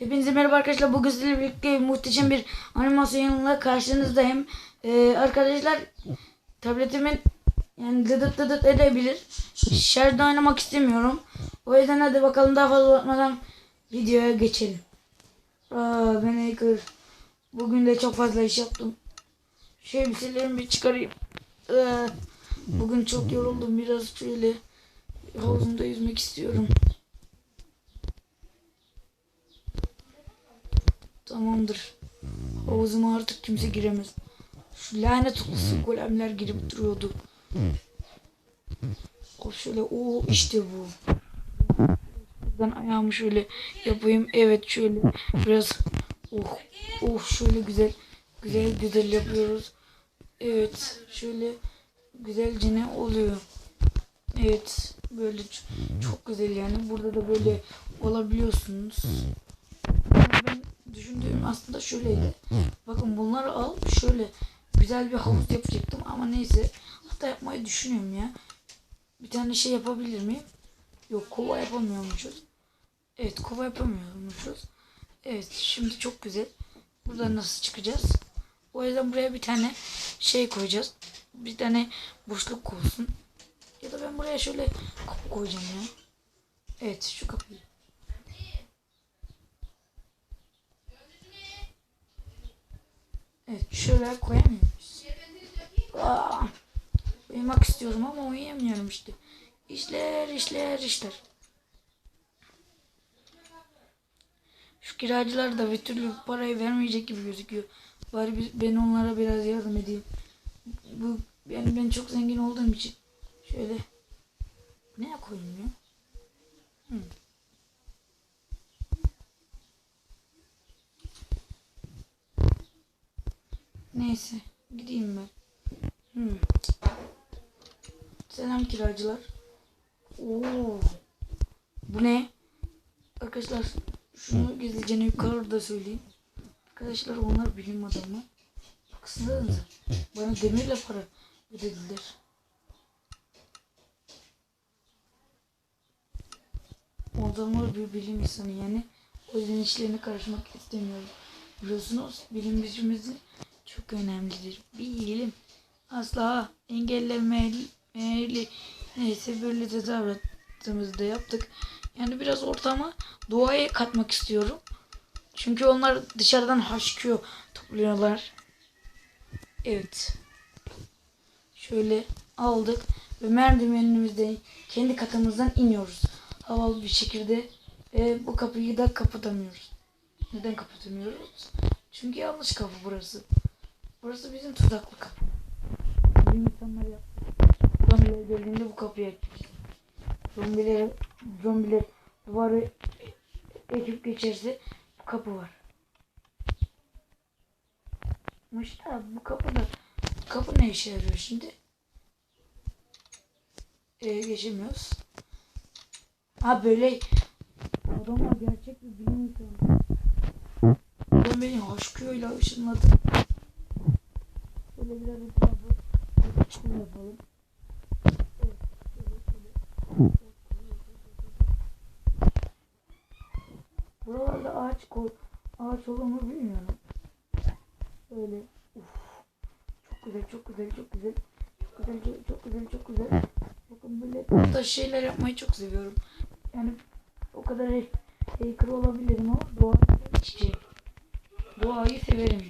Hepinize merhaba arkadaşlar. Bugün sizlerle birlikte muhteşem bir animasyonla karşınızdayım. Ee, arkadaşlar tabletimin yani dıdıt dıdıt edebilir. Şarjda oynamak istemiyorum. O yüzden hadi bakalım daha fazla uzatmadan videoya geçelim. Aa, ben Hacker. Bugün de çok fazla iş yaptım. Şu bir çıkarayım. Ee, bugün çok yoruldum. Biraz şöyle havuzumda yüzmek istiyorum. Tamamdır. Havuzuma artık kimse giremez. Şu lanet olası golemler girip duruyordu. O şöyle o işte bu. Ben ayağımı şöyle yapayım. Evet şöyle biraz oh oh şöyle güzel güzel güzel yapıyoruz. Evet şöyle güzelce ne oluyor. Evet böyle çok güzel yani. Burada da böyle olabiliyorsunuz. Aslında şöyleydi. Bakın bunları al şöyle güzel bir havuz yapacaktım ama neyse hatta yapmayı düşünüyorum ya. Bir tane şey yapabilir miyim? Yok kova yapamıyormuşuz. Evet kova yapamıyormuşuz. Evet şimdi çok güzel. Buradan nasıl çıkacağız? O yüzden buraya bir tane şey koyacağız. Bir tane boşluk olsun. Ya da ben buraya şöyle kapı koyacağım ya. Evet şu kapıyı. Evet şöyle koyamıyoruz. Aa, uyumak istiyorum ama uyuyamıyorum işte. İşler işler işler. Şu kiracılar da bir türlü parayı vermeyecek gibi gözüküyor. Bari ben onlara biraz yardım edeyim. Bu yani ben çok zengin olduğum için şöyle ne koyayım ya? Hı. Neyse gideyim ben. Hmm. Selam kiracılar. Oo. Bu ne? Arkadaşlar şunu gizlice yukarıda söyleyeyim. Arkadaşlar onlar bilim adamı. Baksanıza. Bana demirle para ödediler. O adamlar bir bilim insanı yani. O yüzden işlerine karışmak istemiyorum. Biliyorsunuz bilim gücümüzün çok önemlidir. Bilim asla engellemeli. Neyse böyle de davranışımızı yaptık. Yani biraz ortama doğaya katmak istiyorum. Çünkü onlar dışarıdan haşkıyor topluyorlar. Evet. Şöyle aldık ve merdivenimizde kendi katımızdan iniyoruz. Havalı bir şekilde ve bu kapıyı da kapatamıyoruz. Neden kapatamıyoruz? Çünkü yanlış kapı burası. Burası bizim tuzaklı kapı. Bilim insanlar yaptı. Zombiler geldiğinde bu kapıyı açmış. Zombiler, zombiler duvarı ekip geçerse bu kapı var. İşte bu kapı da kapı ne işe yarıyor şimdi? Ee, geçemiyoruz. Ha böyle adamlar gerçek bir bilim insanı. Ben beni aşkıyla ışınladı. Şöyle biraz etrafı şöyle yapalım. Evet, şöyle, şöyle. Buralarda ağaç koy, ağaç olur mu bilmiyorum. Böyle uf. Çok güzel, çok güzel, çok güzel. Çok güzel, çok, çok güzel, çok güzel. Bakın böyle taş şeyler yapmayı çok seviyorum. Yani o kadar hacker olabilirim ama doğayı çiçeği. Doğayı severim.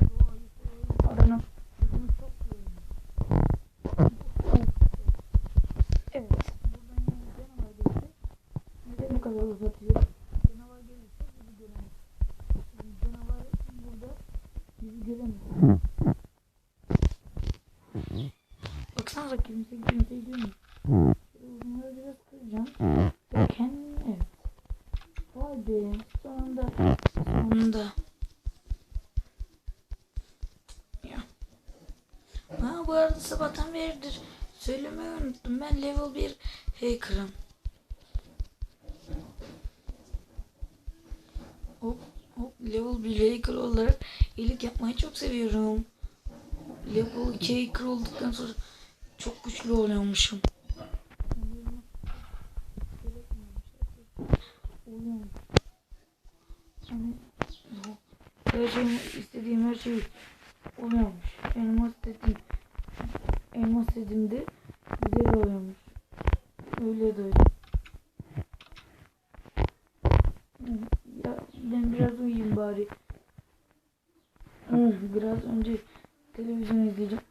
Doğayı severim. Aranım. Bunu çok severim. Evet. Buradan yine canavar geldi. Neden bu kadar uzatıyor? Canavar gelirse bizi göremez. Yani canavar burada bizi göremez. Baksanıza kimse kimseyi duymuyor. Bunları biraz kıracağım. Derken evet. Vay be sonunda. Sonunda. Ya. Ha bu arada sabahtan beridir söylemeyi unuttum. Ben level 1 hacker'ım. Hop hop level 1 hacker olarak iyilik yapmayı çok seviyorum. Level 2 hacker olduktan sonra çok güçlü oluyormuşum. Her şeyim istediğim her şey oluyormuş. Elmas dediğim elmas dediğimde güzel oluyormuş. Öyle duydum. Ya ben biraz uyuyayım bari. Biraz önce televizyon izleyeceğim.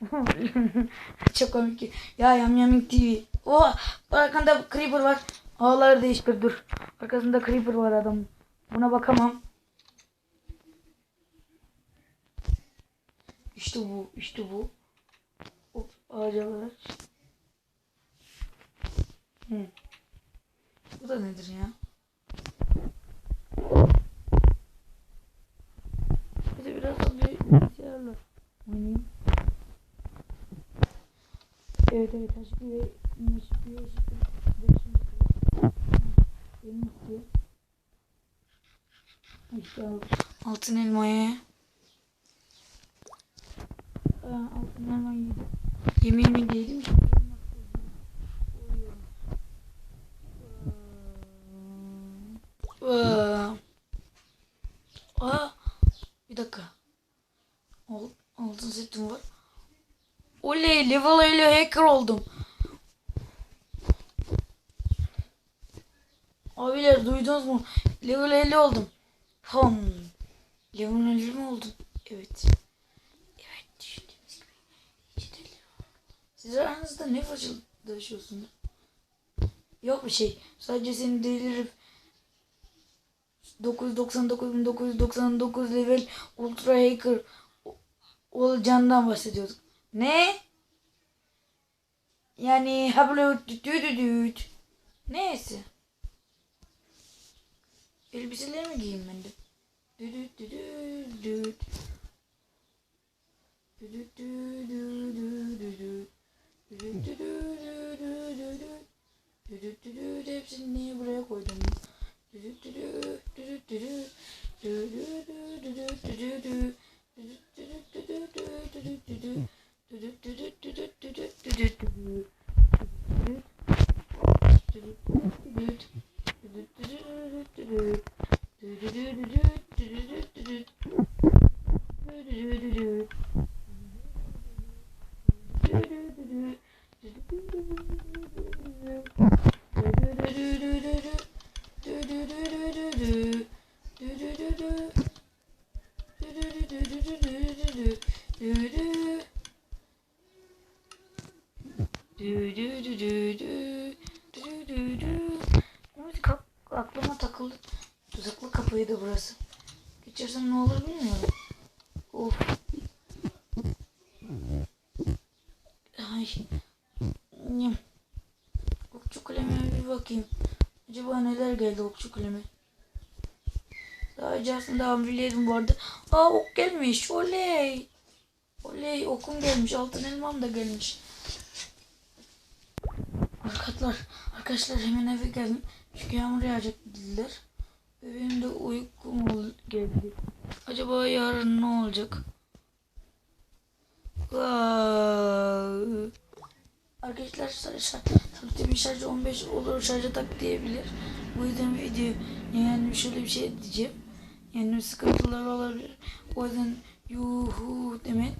Çok komik. ki. Ya Yam Yaming TV. Oha! Arkanda Creeper var. Ağları değiştir dur. Arkasında Creeper var adam. Buna bakamam. İşte bu. işte bu. Hop ağaca var. Hı. Bu da nedir ya? Bir de biraz da bir bilgisayarla oynayayım. Evet evet aşkı ve ve eşittir. Benim istiyor. İşte al. Altın elmaya. Aa, altın elmayı yedim. Yemeğimi yedim. Şimdi uyumak istiyorum. Uyuyorum. Aa. Aa. Bir dakika. Al, altın setim var. Level 50 hacker oldum. Abiler duydunuz mu? Level 50 oldum. Hım. Level 50 mi oldum? Evet. Evet düşündüğünüz gibi. Siz aranızda ne fırçalaşıyorsunuz? Yok bir şey. Sadece seni delirip 999.999 level ultra hacker olacağından bahsediyorduk. Ne? Yani hablo düdüdüdüt. Neyse. Elbiseleri mi giyeyim ben de? Düdüdüdüdüt. Düdüdüdüdüdüt. Düdüdüdüdüdüt. Düdüdüdüt. Hepsini niye buraya koydum? Aklıma takıldı. Tuzaklı kapıydı burası. Geçersem ne olur bilmiyorum. Of. Ay. Okçu kuleme bir bakayım. Acaba neler geldi okçu kuleme? Daha önce aslında hamileydim bu arada. Aa ok gelmiş. Oley. Oley okum gelmiş. Altın elmam da gelmiş. Arkadaşlar, arkadaşlar hemen eve geldim. Çünkü yağmur yağacak dediler. Benim de uykum geldi. Acaba yarın ne olacak? Arkadaşlar tabii şarjı 15 olur şarja tak diyebilir. Bu yüzden video yani şöyle bir şey diyeceğim. Yani sıkıntılar olabilir. O yüzden yuhu demeyin.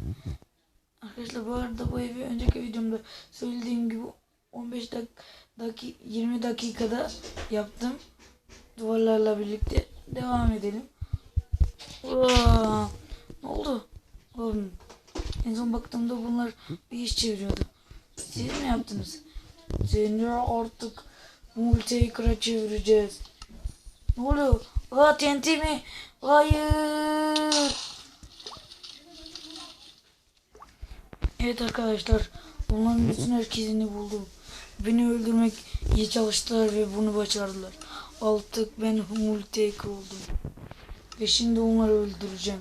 Arkadaşlar bu arada bu evi önceki videomda söylediğim gibi 15 dak daki 20 dakikada yaptım. Duvarlarla birlikte devam edelim. Vaa! Ne oldu? Oğlum, en son baktığımda bunlar bir iş çeviriyordu. Siz mi yaptınız? Seni artık multi çevireceğiz. Ne oluyor? Aa TNT mi? Hayır. Evet arkadaşlar. Bunların bütün herkesini buldum. Beni öldürmek iyi çalıştılar ve bunu başardılar. Artık ben multi oldum. Ve şimdi onları öldüreceğim.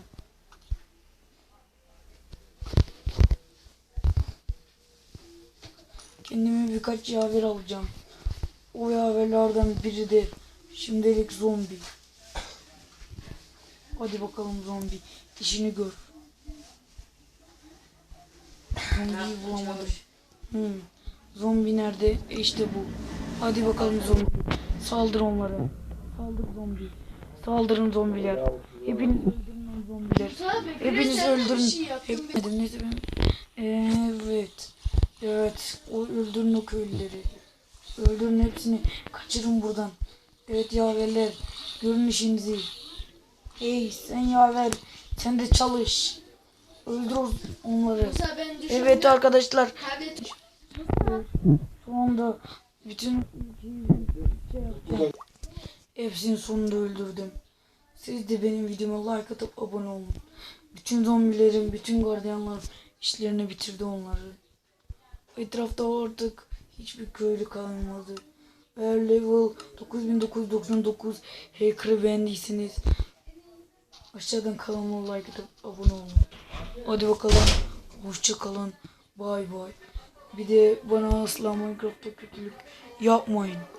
Kendime birkaç yaver alacağım. O yaverlerden biri de şimdilik zombi. Hadi bakalım zombi. İşini gör. Zombiyi bulamadım. Hmm. Zombi nerede? E İşte bu. Hadi bakalım zombi. Saldır onlara. Saldır zombi. Saldırın zombiler. Hepiniz öldürün zombiler. Hepiniz öldürün. Hep neyse ben- Evet. Evet. O öldürün o köylüleri. Öldürün hepsini. Kaçırın buradan. Evet yaverler. Görün işinizi. Hey sen yaver. Sen de çalış. Öldür onları. Evet arkadaşlar. Şu anda bütün şey yapacağım. Hepsini sonunda öldürdüm. Siz de benim videoma like atıp abone olun. Bütün zombilerin, bütün gardiyanların işlerini bitirdi onları. Etrafta artık hiçbir köylü kalmadı. Eğer level 9999 hacker'ı beğendiyseniz aşağıdan kanalıma like atıp abone olun. Hadi bakalım. Hoşça kalın. Bay bay. Bir de bana asla Minecraft'ta kötülük yapmayın.